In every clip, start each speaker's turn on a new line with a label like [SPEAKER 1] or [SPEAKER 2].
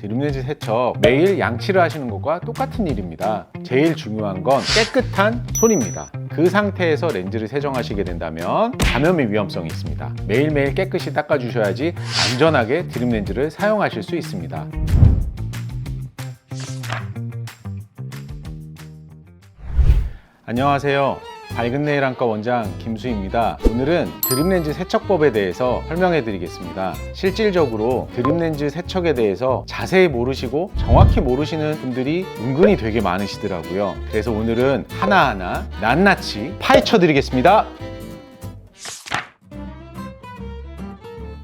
[SPEAKER 1] 드림렌즈 세척 매일 양치를 하시는 것과 똑같은 일입니다. 제일 중요한 건 깨끗한 손입니다. 그 상태에서 렌즈를 세정하시게 된다면 감염의 위험성이 있습니다. 매일매일 깨끗이 닦아주셔야지 안전하게 드림렌즈를 사용하실 수 있습니다. 안녕하세요. 밝은 내일 안과 원장 김수입니다. 오늘은 드림렌즈 세척법에 대해서 설명해 드리겠습니다. 실질적으로 드림렌즈 세척에 대해서 자세히 모르시고 정확히 모르시는 분들이 은근히 되게 많으시더라고요. 그래서 오늘은 하나하나 낱낱이 파헤쳐 드리겠습니다.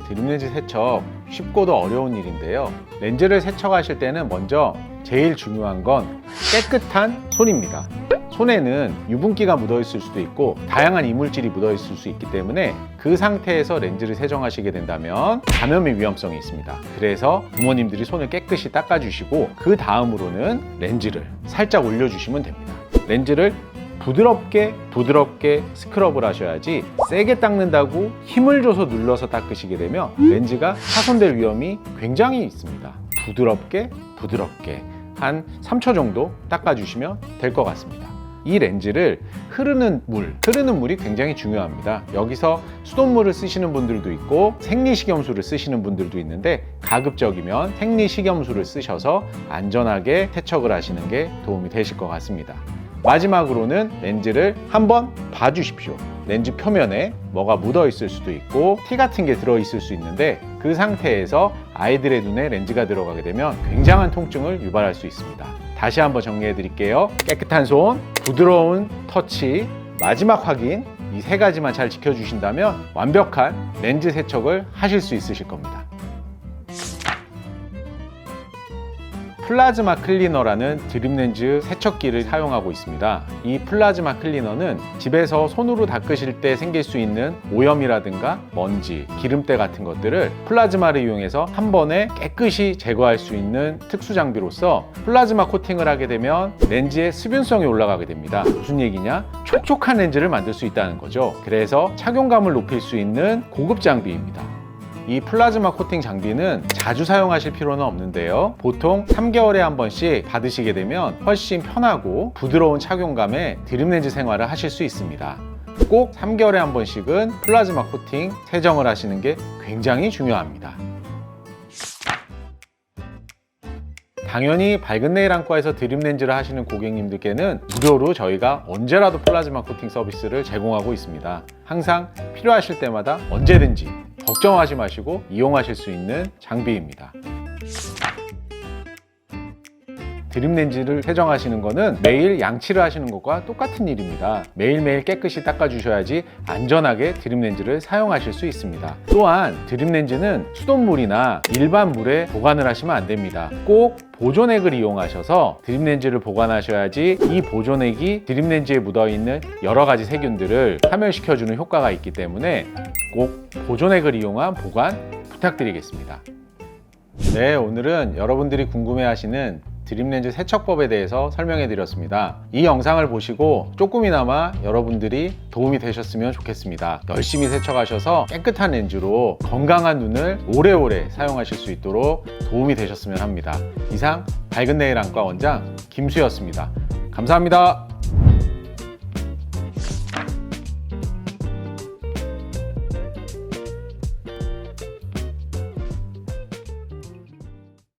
[SPEAKER 1] 드림렌즈 세척 쉽고도 어려운 일인데요. 렌즈를 세척하실 때는 먼저 제일 중요한 건 깨끗한 손입니다. 손에는 유분기가 묻어 있을 수도 있고 다양한 이물질이 묻어 있을 수 있기 때문에 그 상태에서 렌즈를 세정하시게 된다면 감염의 위험성이 있습니다. 그래서 부모님들이 손을 깨끗이 닦아주시고 그 다음으로는 렌즈를 살짝 올려주시면 됩니다. 렌즈를 부드럽게 부드럽게 스크럽을 하셔야지 세게 닦는다고 힘을 줘서 눌러서 닦으시게 되면 렌즈가 파손될 위험이 굉장히 있습니다. 부드럽게 부드럽게 한 3초 정도 닦아주시면 될 것 같습니다. 이 렌즈를 흐르는 물, 흐르는 물이 굉장히 중요합니다. 여기서 수돗물을 쓰시는 분들도 있고 생리식염수를 쓰시는 분들도 있는데 가급적이면 생리식염수를 쓰셔서 안전하게 세척을 하시는 게 도움이 되실 것 같습니다. 마지막으로는 렌즈를 한번 봐주십시오. 렌즈 표면에 뭐가 묻어 있을 수도 있고 티 같은 게 들어 있을 수 있는데 그 상태에서 아이들의 눈에 렌즈가 들어가게 되면 굉장한 통증을 유발할 수 있습니다. 다시 한번 정리해 드릴게요. 깨끗한 손, 부드러운 터치, 마지막 확인 이 세 가지만 잘 지켜주신다면 완벽한 렌즈 세척을 하실 수 있으실 겁니다. 플라즈마 클리너라는 드림렌즈 세척기를 사용하고 있습니다. 이 플라즈마 클리너는 집에서 손으로 닦으실 때 생길 수 있는 오염이라든가 먼지, 기름때 같은 것들을 플라즈마를 이용해서 한 번에 깨끗이 제거할 수 있는 특수 장비로서 플라즈마 코팅을 하게 되면 렌즈의 수분성이 올라가게 됩니다. 무슨 얘기냐? 촉촉한 렌즈를 만들 수 있다는 거죠. 그래서 착용감을 높일 수 있는 고급 장비입니다. 이 플라즈마 코팅 장비는 자주 사용하실 필요는 없는데요. 보통 3개월에 한 번씩 받으시게 되면 훨씬 편하고 부드러운 착용감의 드림렌즈 생활을 하실 수 있습니다. 꼭 3개월에 한 번씩은 플라즈마 코팅 세정을 하시는 게 굉장히 중요합니다. 당연히 밝은 내일 안과에서 드림 렌즈를 하시는 고객님들께는 무료로 저희가 언제라도 플라즈마 코팅 서비스를 제공하고 있습니다. 항상 필요하실 때마다 언제든지 걱정하지 마시고 이용하실 수 있는 장비입니다. 드림렌즈를 세정하시는 거는 매일 양치를 하시는 것과 똑같은 일입니다. 매일매일 깨끗이 닦아주셔야지 안전하게 드림렌즈를 사용하실 수 있습니다. 또한 드림렌즈는 수돗물이나 일반 물에 보관을 하시면 안 됩니다. 꼭 보존액을 이용하셔서 드림렌즈를 보관하셔야지 이 보존액이 드림렌즈에 묻어있는 여러 가지 세균들을 파멸시켜주는 효과가 있기 때문에 꼭 보존액을 이용한 보관 부탁드리겠습니다. 네, 오늘은 여러분들이 궁금해하시는 드림렌즈 세척법에 대해서 설명해 드렸습니다. 이 영상을 보시고 조금이나마 여러분들이 도움이 되셨으면 좋겠습니다. 열심히 세척하셔서 깨끗한 렌즈로 건강한 눈을 오래오래 사용하실 수 있도록 도움이 되셨으면 합니다. 이상 밝은 내일 안과 원장 김수였습니다. 감사합니다.